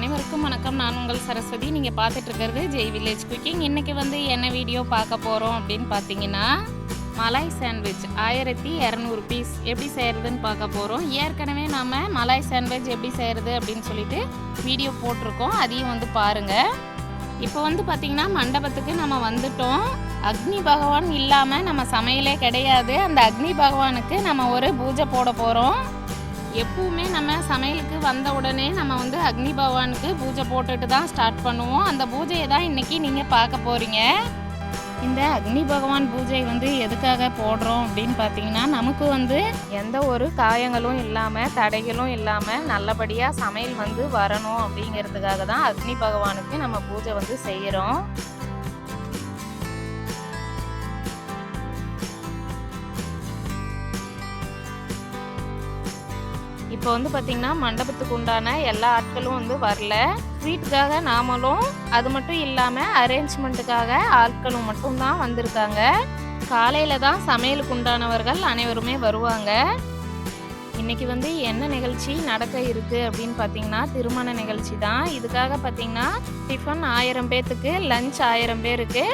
அனைவருக்கும் வணக்கம். நான் உங்கள் சரஸ்வதி. நீங்கள் பார்த்துட்டு இருக்கிறது ஜெய் வில்லேஜ் குக்கிங் இன்றைக்கி வந்து என்ன வீடியோ பார்க்க போகிறோம் அப்படின்னு பார்த்தீங்கன்னா மலாய் சாண்ட்விச் ஆயிரத்தி இரநூறு பீஸ் எப்படி செய்கிறதுன்னு பார்க்க போகிறோம் ஏற்கனவே நாம் மலாய் சாண்ட்விச் எப்படி செய்கிறது அப்படின்னு சொல்லிட்டு வீடியோ போட்டிருக்கோம். அதையும் வந்து பாருங்கள் இப்போ வந்து பார்த்திங்கன்னா மண்டபத்துக்கு நம்ம வந்துட்டோம். அக்னி பகவான் இல்லாமல் நம்ம சமையலே கிடையாது. அந்த அக்னி பகவானுக்கு நம்ம ஒரு பூஜை போட போகிறோம் எப்பவுமே நம்ம சமையலுக்கு வந்த உடனே நம்ம வந்து அக்னி பகவானுக்கு பூஜை போட்டுட்டு தான் ஸ்டார்ட் பண்ணுவோம். அந்த பூஜையை தான் இன்னைக்கு நீங்கள் பார்க்க போகிறீங்க இந்த அக்னி பகவான் பூஜை வந்து எதுக்காக போடுறோம் அப்படின்னு பார்த்தீங்கன்னா நமக்கு வந்து எந்த ஒரு காயங்களும் இல்லாமல் தடைகளும் இல்லாமல் நல்லபடியாக சமையல் வந்து வரணும் அப்படிங்கிறதுக்காக தான் அக்னி பகவானுக்கு நம்ம பூஜை வந்து செய்கிறோம் இப்போ வந்து பார்த்திங்கன்னா மண்டபத்துக்கு உண்டான எல்லா ஆட்களும் வந்து வரல. ஸ்வீட்டுக்காக நாமளும் அது மட்டும் இல்லாமல் அரேஞ்ச்மெண்ட்டுக்காக ஆட்களும் மட்டும்தான் வந்திருக்காங்க. காலையில் தான் சமையலுக்கு உண்டானவர்கள் அனைவருமே வருவாங்க. இன்னைக்கு வந்து என்ன நிகழ்ச்சி நடக்க இருக்குது அப்படின்னு பார்த்தீங்கன்னா திருமண நிகழ்ச்சி தான். இதுக்காக பார்த்தீங்கன்னா டிஃபன் ஆயிரம் பேர்த்துக்கு லஞ்ச் ஆயிரம் பேருக்கு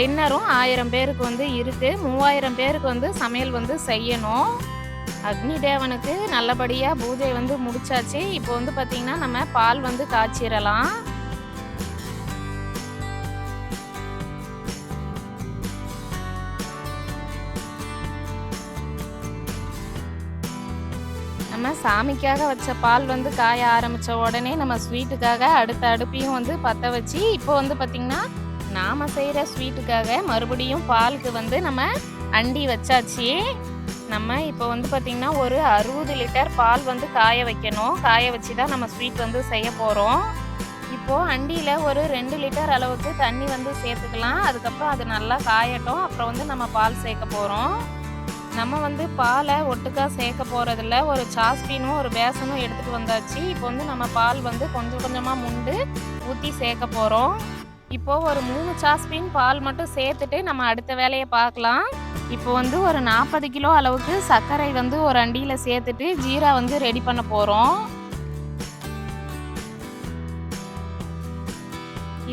டின்னரும் ஆயிரம் பேருக்கு வந்து இருக்குது மூவாயிரம் பேருக்கு வந்து சமையல் வந்து செய்யணும். அக்னி தேவனுக்கு நல்லபடியாக பூஜை வந்து முடிச்சாச்சு. இப்போ வந்து பார்த்திங்கன்னா நம்ம பால் வந்து காய்ச்சிடலாம் நம்ம சாமிக்காக வச்ச பால் வந்து காய ஆரம்பித்த உடனே நம்ம ஸ்வீட்டுக்காக அடுத்த அடுப்பையும் வந்து பற்ற வச்சு இப்போ வந்து பார்த்திங்கன்னா நாம் செய்கிற ஸ்வீட்டுக்காக மறுபடியும் பாலுக்கு வந்து நம்ம அண்டி வச்சாச்சு. நம்ம இப்போ வந்து பார்த்திங்கன்னா ஒரு அறுபது லிட்டர் பால் வந்து காய வைக்கணும். காய வச்சு தான் நம்ம ஸ்வீட் வந்து செய்ய போகிறோம் இப்போது அண்டியில் ஒரு ரெண்டு லிட்டர் அளவுக்கு தண்ணி வந்து சேர்த்துக்கலாம். அதுக்கப்புறம் அது நல்லா காயட்டும். அப்புறம் வந்து நம்ம பால் சேர்க்க போகிறோம் நம்ம வந்து பாலை ஒட்டுக்கா சேர்க்க போகிறதில்ல ஒரு சாஸ்பீனும் ஒரு பேசனும் எடுத்துகிட்டு வந்தாச்சு. இப்போ வந்து நம்ம பால் வந்து கொஞ்சம் கொஞ்சமாக முண்டு ஊற்றி சேர்க்க போகிறோம் இப்போது ஒரு மூணு சாஸ்பின் பால் மட்டும் சேர்த்துட்டு நம்ம அடுத்த வேலையை பார்க்கலாம். இப்போ வந்து ஒரு நாற்பது கிலோ அளவுக்கு சர்க்கரை வந்து ஒரு அண்டியில் சேர்த்துட்டு ஜீரா வந்து ரெடி பண்ண போகிறோம்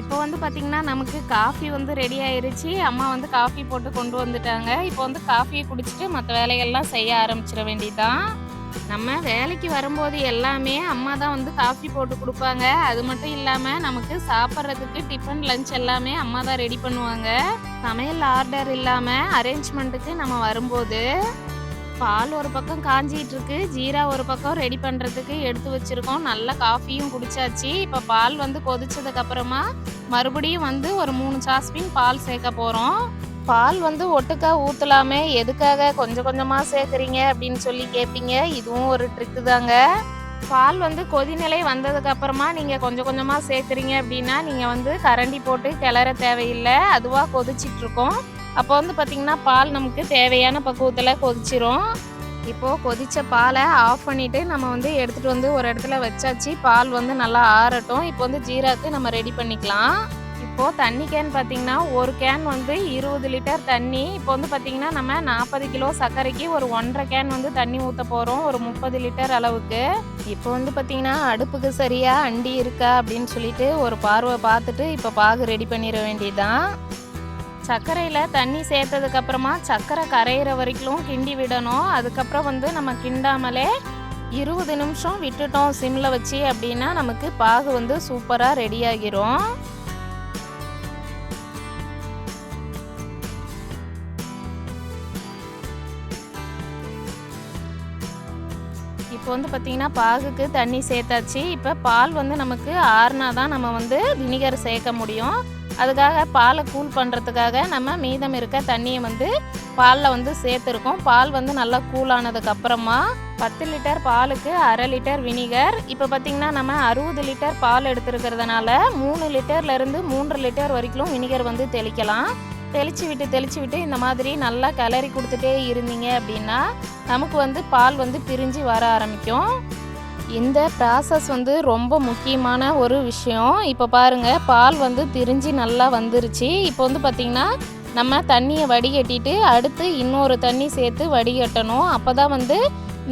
இப்போ வந்து பார்த்திங்கன்னா நமக்கு காஃபி வந்து ரெடி ஆயிருச்சு. அம்மா வந்து காஃபி போட்டு கொண்டு வந்துட்டாங்க. இப்போ வந்து காஃபியை குடிச்சிட்டு மற்ற வேலைகள்லாம் செய்ய ஆரம்பிச்சிட வேண்டியதான் நம்ம வேலைக்கு வரும்போது எல்லாமே அம்மா தான் வந்து காஃபி போட்டு கொடுப்பாங்க. அது மட்டும் இல்லாமல் நமக்கு சாப்பிட்றதுக்கு டிஃபன் லஞ்ச் எல்லாமே அம்மா தான் ரெடி பண்ணுவாங்க. சமையல் ஆர்டர் இல்லாமல் அரேஞ்ச்மெண்ட்டுக்கு நம்ம வரும்போது பால் ஒரு பக்கம் காஞ்சிட்டு இருக்கு ஜீரா ஒரு பக்கம் ரெடி பண்ணுறதுக்கு எடுத்து வச்சிருக்கோம். நல்ல காஃபியும் குடிச்சாச்சு. இப்போ பால் வந்து கொதிச்சதுக்கு அப்புறமா மறுபடியும் வந்து ஒரு மூணு சாஸ்பின் பால் சேர்க்க போகிறோம் பால் வந்து ஒட்டுக்கா ஊற்றலாமே எதுக்காக கொஞ்சம் கொஞ்சமாக சேர்க்குறீங்க அப்படின்னு சொல்லி கேட்பீங்க இதுவும் ஒரு ட்ரிக்கு தாங்க. பால் வந்து கொதிநிலை வந்ததுக்கு அப்புறமா நீங்கள் கொஞ்சம் கொஞ்சமாக சேர்க்குறீங்க அப்படின்னா நீங்கள் வந்து கரண்டி போட்டு கிளற தேவையில்லை. அதுவாக கொதிச்சிட்ருக்கோம். அப்போ வந்து பார்த்திங்கன்னா பால் நமக்கு தேவையான பக்குவத்தில் கொதிச்சிரும். இப்போது கொதித்த பாலை ஆஃப் பண்ணிவிட்டு நம்ம வந்து எடுத்துகிட்டு வந்து ஒரு இடத்துல வச்சாச்சு. பால் வந்து நல்லா ஆறட்டும். இப்போ வந்து ஜீராக்கு நம்ம ரெடி பண்ணிக்கலாம். இப்போது தண்ணி கேன் பார்த்திங்கன்னா ஒரு கேன் வந்து இருபது லிட்டர் தண்ணி. இப்போ வந்து பார்த்திங்கன்னா நம்ம நாற்பது கிலோ சர்க்கரைக்கு ஒரு ஒன்றரை கேன் வந்து தண்ணி ஊற்ற போகிறோம் ஒரு முப்பது லிட்டர் அளவுக்கு. இப்போ வந்து பார்த்திங்கன்னா அடுப்புக்கு சரியாக அண்டி இருக்கா அப்படின்னு சொல்லிட்டு ஒரு பார்வை பார்த்துட்டு இப்போ பாகு ரெடி பண்ணிட வேண்டியதுதான். சர்க்கரையில் தண்ணி சேர்த்ததுக்கப்புறமா சர்க்கரை கரையிற வரைக்கும் கிண்டி விடணும். அதுக்கப்புறம் வந்து நம்ம கிண்டாமலே இருபது நிமிஷம் விட்டுட்டோம் சிம்மில் வச்சு அப்படின்னா நமக்கு பாகு வந்து சூப்பராக ரெடி ஆகிரும். இப்போ வந்து பார்த்திங்கன்னா பாகுக்கு தண்ணி சேர்த்தாச்சு. இப்போ பால் வந்து நமக்கு ஆறுனா தான் நம்ம வந்து வினிகர் சேர்க்க முடியும். அதுக்காக பாலை கூல் பண்ணுறதுக்காக நம்ம மீதம் இருக்க தண்ணியை வந்து பாலில் வந்து சேர்த்துருக்கோம். பால் வந்து நல்லா கூல் ஆனதுக்கப்புறமா பத்து லிட்டர் பாலுக்கு அரை லிட்டர் வினிகர். இப்போ பார்த்திங்கன்னா நம்ம அறுபது லிட்டர் பால் எடுத்துருக்கிறதுனால மூணு லிட்டர்லேருந்து மூன்று லிட்டர் வரைக்கும் வினிகர் வந்து தெளிக்கலாம். தெளித்து விட்டு தெளித்து விட்டு இந்த மாதிரி நல்லா கிளறி கொடுத்துட்டே இருந்தீங்க அப்படின்னா நமக்கு வந்து பால் வந்து பிரிஞ்சு வர ஆரம்பிக்கும். இந்த ப்ராசஸ் வந்து ரொம்ப முக்கியமான ஒரு விஷயம். இப்போ பாருங்கள் பால் வந்து திரிஞ்சு நல்லா வந்துருச்சு. இப்போ வந்து பார்த்திங்கன்னா நம்ம தண்ணியை வடிகட்டிட்டு அடுத்து இன்னொரு தண்ணி சேர்த்து வடிகட்டணும். அப்போ தான் வந்து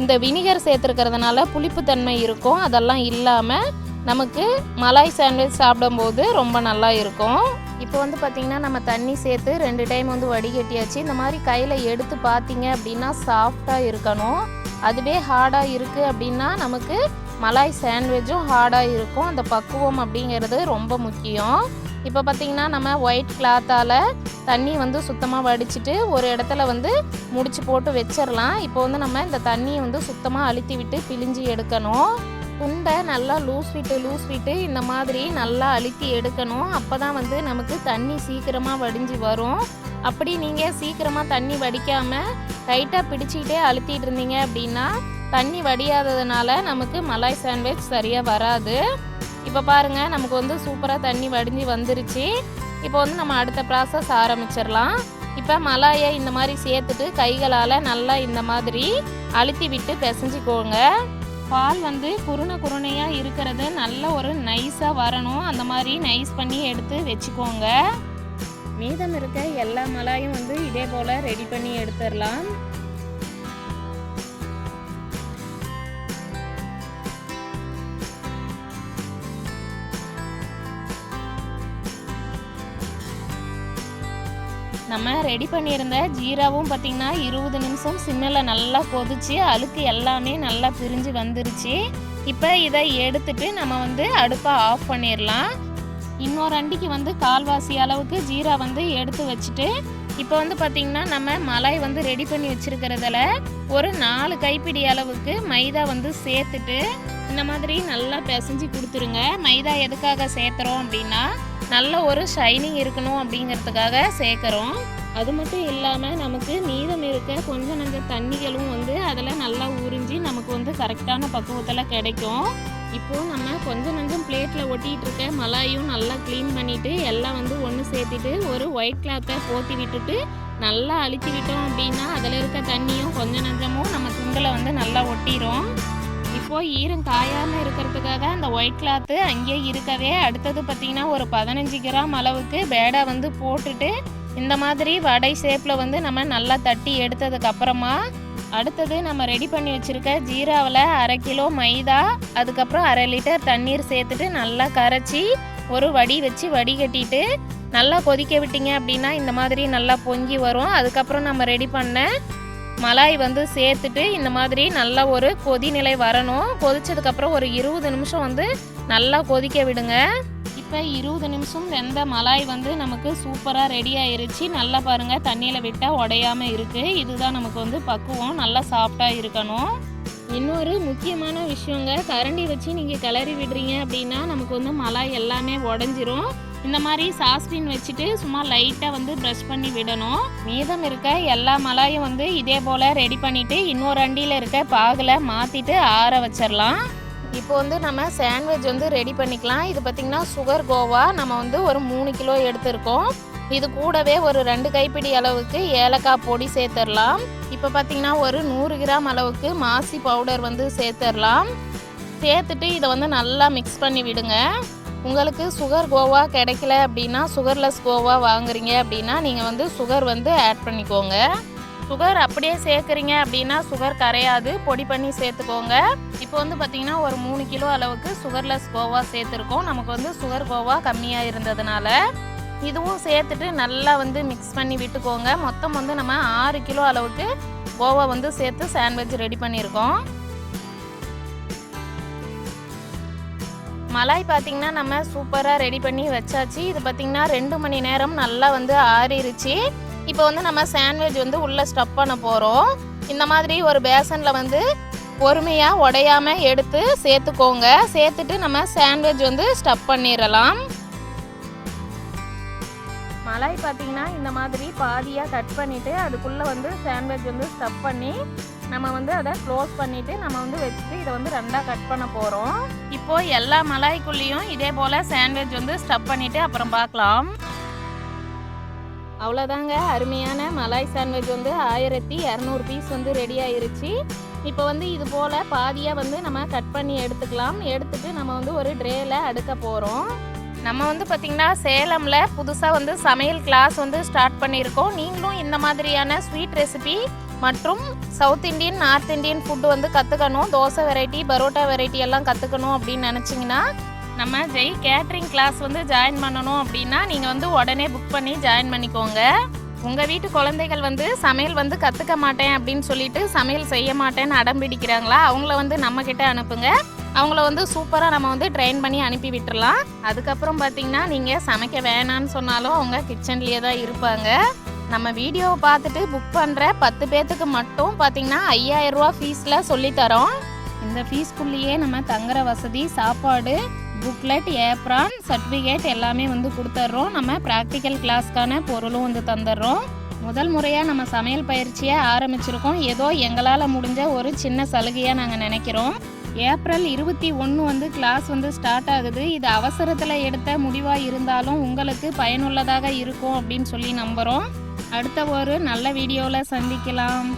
இந்த வினிகர் சேர்த்துருக்கிறதுனால புளிப்புத்தன்மை இருக்கும். அதெல்லாம் இல்லாமல் நமக்கு மலாய் சாண்ட்விச் சாப்பிடும்போது ரொம்ப நல்லா இருக்கும். இப்போ வந்து பார்த்திங்கன்னா நம்ம தண்ணி சேர்த்து ரெண்டு டைம் வந்து வடிகட்டியாச்சு. இந்த மாதிரி கையில் எடுத்து பார்த்தீங்க அப்படின்னா சாஃப்டாக இருக்கணும். அதுவே ஹார்டாக இருக்குது அப்படின்னா நமக்கு மலாய் சாண்ட்விச்சும் ஹார்டாக இருக்கும். அந்த பக்குவம் அப்படிங்கிறது ரொம்ப முக்கியம். இப்போ பார்த்திங்கன்னா நம்ம ஒயிட் கிளாத்தால் தண்ணி வந்து சுத்தமாக வடிச்சிட்டு ஒரு இடத்துல வந்து முடிச்சு போட்டு வச்சிடலாம் இப்போ வந்து நம்ம இந்த தண்ணியை வந்து சுத்தமாக அழுத்தி விட்டு பிழிஞ்சு எடுக்கணும். குண்டை நல்லா லூஸ் விட்டு லூஸ் விட்டு இந்த மாதிரி நல்லா அழுத்தி எடுக்கணும். அப்போ தான் வந்து நமக்கு தண்ணி சீக்கிரமாக வடிஞ்சு வரும். அப்படி நீங்கள் சீக்கிரமாக தண்ணி வடிக்காமல் டைட்டாக பிடிச்சிக்கிட்டே அழுத்திட்டு இருந்தீங்க அப்படின்னா தண்ணி வடியாததுனால நமக்கு மலாய் சாண்ட்விச் சரியாக வராது. இப்போ பாருங்கள் நமக்கு வந்து சூப்பராக தண்ணி வடிஞ்சு வந்துருச்சு. இப்போ வந்து நம்ம அடுத்த ப்ராசஸ் ஆரம்பிச்சிடலாம். இப்போ மலாயை இந்த மாதிரி சேர்த்துட்டு கைகளால் நல்லா இந்த மாதிரி அழுத்தி விட்டு பிசைஞ்சிக்கோங்க. பால் வந்து குருணை குருணையாக இருக்கிறது நல்ல ஒரு நைஸாக வரணும். அந்த மாதிரி நைஸ் பண்ணி எடுத்து வச்சுக்கோங்க. மீதம் இருக்க எல்லா மலாயும் வந்து இதே போல் ரெடி பண்ணி எடுத்துடலாம். நம்ம ரெடி பண்ணியிருந்த ஜீராவும் பார்த்திங்கன்னா இருபது நிமிஷம் சிம்மில் நல்லா கொதிச்சு அழுக்கு எல்லாமே நல்லா பிரிஞ்சு வந்துருச்சு. இப்போ இதை எடுத்துட்டு நம்ம வந்து அடுப்பை ஆஃப் பண்ணிடலாம் இன்னொரு அண்டிக்கு வந்து கால்வாசி அளவுக்கு ஜீரா வந்து எடுத்து வச்சுட்டு இப்போ வந்து பார்த்திங்கன்னா நம்ம மலாய் வந்து ரெடி பண்ணி வச்சுருக்கிறதுல ஒரு நாலு கைப்பிடி அளவுக்கு மைதா வந்து சேர்த்துட்டு இந்த மாதிரி நல்லா பிசைஞ்சு கொடுத்துருங்க. மைதா எதுக்காக சேர்த்துறோம் அப்படின்னா நல்ல ஒரு ஷைனிங் இருக்கணும் அப்படிங்கிறதுக்காக சேர்க்குறோம். அது மட்டும் இல்லாமல் நமக்கு மீதம் இருக்க கொஞ்சம் நஞ்ச தண்ணிகளும் வந்து அதில் நல்லா உறிஞ்சி நமக்கு வந்து கரெக்டான பக்குவத்தில் கிடைக்கும். இப்போது நம்ம கொஞ்சம் நஞ்சம் பிளேட்டில் ஒட்டிகிட்டு இருக்க மலாயும் நல்லா க்ளீன் பண்ணிவிட்டு எல்லாம் வந்து ஒன்று சேர்த்துட்டு ஒரு ஒயிட் கிளாத்தை போட்டி விட்டுட்டு நல்லா அழுத்தி விட்டோம் அப்படின்னா அதில் இருக்க தண்ணியும் கொஞ்சம் நஞ்சமும் நம்ம துண்டில் வந்து நல்லா ஒட்டிடும் இப்போது ஈரம் காயாமல் இருக்கிறதுக்காக அந்த ஒயிட் கிளாத்து அங்கேயே இருக்கவே அடுத்தது பார்த்திங்கன்னா ஒரு பதினஞ்சு கிராம் அளவுக்கு பேடா வந்து போட்டுட்டு இந்த மாதிரி வடை ஷேப்பில் வந்து நம்ம நல்லா தட்டி எடுத்ததுக்கப்புறமா அடுத்தது நம்ம ரெடி பண்ணி வச்சுருக்க ஜீராவில் அரை கிலோ மைதா அதுக்கப்புறம் அரை லிட்டர் தண்ணீர் சேர்த்துட்டு நல்லா கரைச்சி ஒரு வடி வச்சு வடிகட்டிட்டு நல்லா கொதிக்க விட்டீங்க அப்படின்னா இந்த மாதிரி நல்லா பொங்கி வரும். அதுக்கப்புறம் நம்ம ரெடி பண்ண மலாய் வந்து சேர்த்துட்டு இந்த மாதிரி நல்லா ஒரு கொதிநிலை வரணும். கொதிச்சதுக்கப்புறம் ஒரு இருபது நிமிஷம் வந்து நல்லா கொதிக்க விடுங்க. இப்போ இருபது நிமிஷம் வெந்த மலாய் வந்து நமக்கு சூப்பராக ரெடி ஆயிருச்சு. நல்லா பாருங்கள் தண்ணியில் விட்டால் உடையாமல் இருக்குது இதுதான் நமக்கு வந்து பக்குவம். நல்லா சாஃப்டாக இருக்கணும். இன்னொரு முக்கியமான விஷயங்க கரண்டி வச்சு நீங்கள் கிளறி விடுறீங்க அப்படின்னா நமக்கு வந்து மலாய் எல்லாமே உடஞ்சிரும். இந்த மாதிரி சாஸ்பின் வச்சுட்டு சும்மா லைட்டாக வந்து ப்ரஷ் பண்ணி விடணும். மீதம் இருக்க எல்லா மலாயும் வந்து இதே போல் ரெடி பண்ணிவிட்டு இன்னொரு அண்டியில் இருக்க பாகில் மாற்றிட்டு ஆற வச்சிடலாம் இப்போ வந்து நம்ம சாண்ட்விச் வந்து ரெடி பண்ணிக்கலாம். இது பார்த்திங்கன்னா சுகர் கோவா நம்ம வந்து ஒரு மூணு கிலோ எடுத்திருக்கோம். இது கூடவே ஒரு ரெண்டு கைப்பிடி அளவுக்கு ஏலக்காய் பொடி சேர்த்துடலாம் இப்போ பார்த்திங்கன்னா ஒரு நூறு கிராம் அளவுக்கு மாசி பவுடர் வந்து சேர்த்துடலாம் சேர்த்துட்டு இதை வந்து நல்லா மிக்ஸ் பண்ணி விடுங்க. உங்களுக்கு சுகர் கோவா கிடைக்கல அப்படின்னா சுகர்லெஸ் கோவா வாங்குறீங்க அப்படின்னா நீங்கள் வந்து சுகர் வந்து ஆட் பண்ணிக்கோங்க. சுகர் அப்படியே சேர்க்குறீங்க அப்படின்னா சுகர் கரையாது பொடி பண்ணி சேர்த்துக்கோங்க. இப்போ வந்து பார்த்திங்கன்னா ஒரு மூணு கிலோ அளவுக்கு சுகர்லெஸ் கோவா சேர்த்துருக்கோம். நமக்கு வந்து சுகர் கோவா கம்மியாக இருந்ததுனால இதுவும் சேர்த்துட்டு நல்லா வந்து மிக்ஸ் பண்ணி விட்டுக்கோங்க. மொத்தம் வந்து நம்ம ஆறு கிலோ அளவுக்கு கோவா வந்து சேர்த்து சாண்ட்விச் ரெடி பண்ணியிருக்கோம். மலாய் பார்த்திங்கன்னா நம்ம சூப்பராக ரெடி பண்ணி வச்சாச்சு. இது பார்த்திங்கன்னா ரெண்டு மணி நேரம் நல்லா வந்து ஆறிருச்சு. இப்போ வந்து நம்ம சாண்ட்விச் வந்து உள்ளே ஸ்டப் பண்ண போகிறோம் இந்த மாதிரி ஒரு பேசனில் வந்து பொறுமையாக உடையாமல் எடுத்து சேர்த்துக்கோங்க. சேர்த்துட்டு நம்ம சாண்ட்விச் வந்து ஸ்டப் பண்ணிடலாம். மலாய் பார்த்தீங்கன்னா இந்த மாதிரி பாதியாக கட் பண்ணிவிட்டு அதுக்குள்ளே வந்து சாண்ட்விச் வந்து ஸ்டப் பண்ணி நம்ம வந்து அதை க்ளோஸ் பண்ணிவிட்டு நம்ம வந்து வச்சுட்டு இதை வந்து ரெண்டாக கட் பண்ண போகிறோம் இப்போது எல்லா மலாய்க்குள்ளேயும் இதே போல் சாண்ட்விச் வந்து ஸ்டப் பண்ணிவிட்டு அப்புறம் பார்க்கலாம். அவ்வளோதாங்க அருமையான மலாய் சாண்ட்விச் வந்து ஆயிரத்தி இரநூறு பீஸ் வந்து ரெடி ஆயிருச்சு. இப்போ வந்து இது போல் பாதியாக வந்து நம்ம கட் பண்ணி எடுத்துக்கலாம். எடுத்துட்டு நம்ம வந்து ஒரு ட்ரேயில் அடுக்க போகிறோம் நம்ம வந்து பார்த்திங்கன்னா சேலமில் புதுசாக வந்து சமையல் கிளாஸ் வந்து ஸ்டார்ட் பண்ணியிருக்கோம். நீங்களும் இந்த மாதிரியான ஸ்வீட் ரெசிபி மற்றும் south Indian north Indian food வந்து கற்றுக்கணும் தோசை வெரைட்டி பரோட்டா வெரைட்டி எல்லாம் கற்றுக்கணும் அப்படின்னு நினச்சிங்கன்னா நம்ம ஜெய் கேட்ரிங் கிளாஸ் வந்து ஜாயின் பண்ணணும் அப்படின்னா நீங்கள் வந்து உடனே புக் பண்ணி ஜாயின் பண்ணிக்கோங்க. உங்கள் வீட்டு குழந்தைகள் வந்து சமையல் வந்து கற்றுக்க மாட்டேன் அப்படின்னு சொல்லிட்டு சமையல் செய்ய மாட்டேன்னு அடம் பிடிக்கிறாங்களா? அவங்கள வந்து நம்மக்கிட்ட அனுப்புங்க. அவங்கள வந்து சூப்பராக நம்ம வந்து ட்ரெயின் பண்ணி அனுப்பி விட்டுறலாம். அதுக்கப்புறம் பார்த்தீங்கன்னா நீங்கள் சமைக்க வேணான்னு சொன்னாலும் அவங்க கிச்சன்லேயே தான் இருப்பாங்க. நம்ம வீடியோவை பார்த்துட்டு புக் பண்ணுற பத்து பேர்த்துக்கு மட்டும் பார்த்தீங்கன்னா ஐயாயிரம் ரூபா ஃபீஸில் சொல்லித்தரோம் இந்த ஃபீஸ்க்குள்ளேயே நம்ம தங்குற வசதி சாப்பாடு புக்லெட் ஏப்ரான் சர்டிஃபிகேட் எல்லாமே வந்து கொடுத்துட்றோம் நம்ம ப்ராக்டிக்கல் கிளாஸ்க்கான பொருளும் வந்து தந்துடுறோம் முதல் முறையாக நம்ம சமையல் பயிற்சியை ஆரம்பிச்சிருக்கோம். ஏதோ எங்களால் முடிஞ்ச ஒரு சின்ன சலுகையாக நாங்கள் நினைக்கிறோம். ஏப்ரல் இருபத்தி ஒன்று வந்து கிளாஸ் வந்து ஸ்டார்ட் ஆகுது. இது அவசரத்தில் எடுத்த முடிவாக இருந்தாலும் உங்களுக்கு பயனுள்ளதாக இருக்கும் அப்படின்னு சொல்லி நம்புகிறோம் அடுத்த ஒரு நல்ல வீடியோவில் சந்திக்கலாம்.